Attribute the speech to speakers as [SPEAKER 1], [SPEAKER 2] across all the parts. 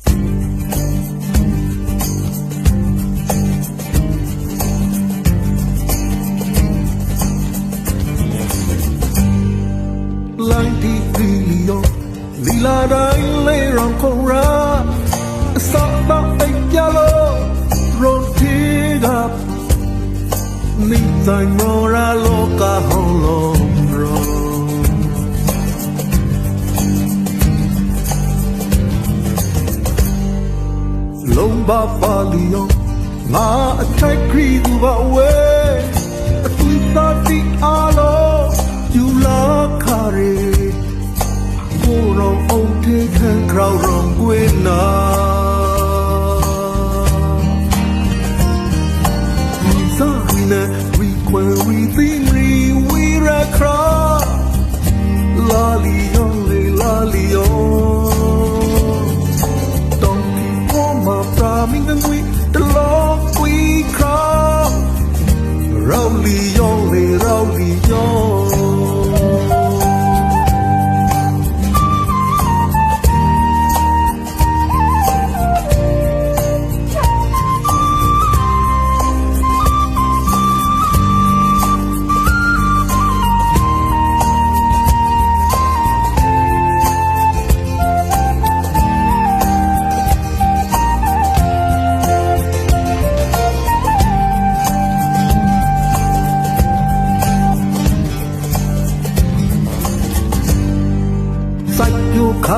[SPEAKER 1] လိုင်းဒီဖီလီယိုလီလာတိုင်းလေးရောင်ခုံရာအစောတော့အိပ်ပြလို့ရိုတီကမိ လုံးပါပါလီယောငါအထိုက်ခရီးသူပါဝဲအသွေးသားတိအားလုံးယူလာခါရီကိုရောအောင်ထေခံကြောက်ရောကွေးနာဒီစားနေ we when we think မင်းငွေတလောကွီခရောင်းလီယောလေရောင်းလီယော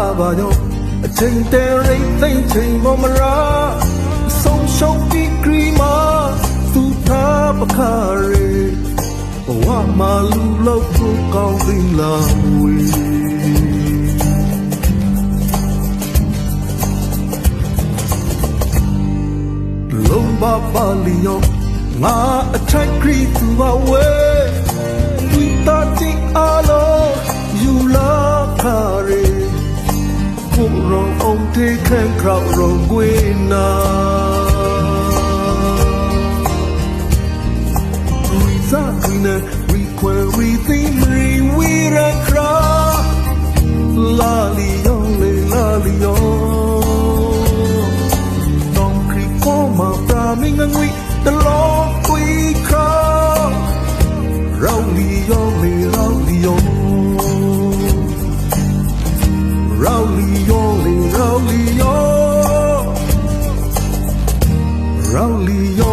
[SPEAKER 1] က်ပြိုခါပါတော့အချိန်တည်းရိတ်သိမ့်ချိန်မမရာဆုံးရှုံးပြီးခရီးမှာသူထားပခါရေဘဝမှာလူလောက်ကိုကောင်းသိလားဝေလုံးပါပါလီယောငါအထိုက်ခရီးသူပါဝဲ ခေါရုံကွေးနာဝီဇာဝီနာဝီခွဲဝီသိမရီဝီရခရာလာလီယောလေလာလီယောတောင်ခရီပေါ်မှာပရာမင်းငွေတလော Não leão.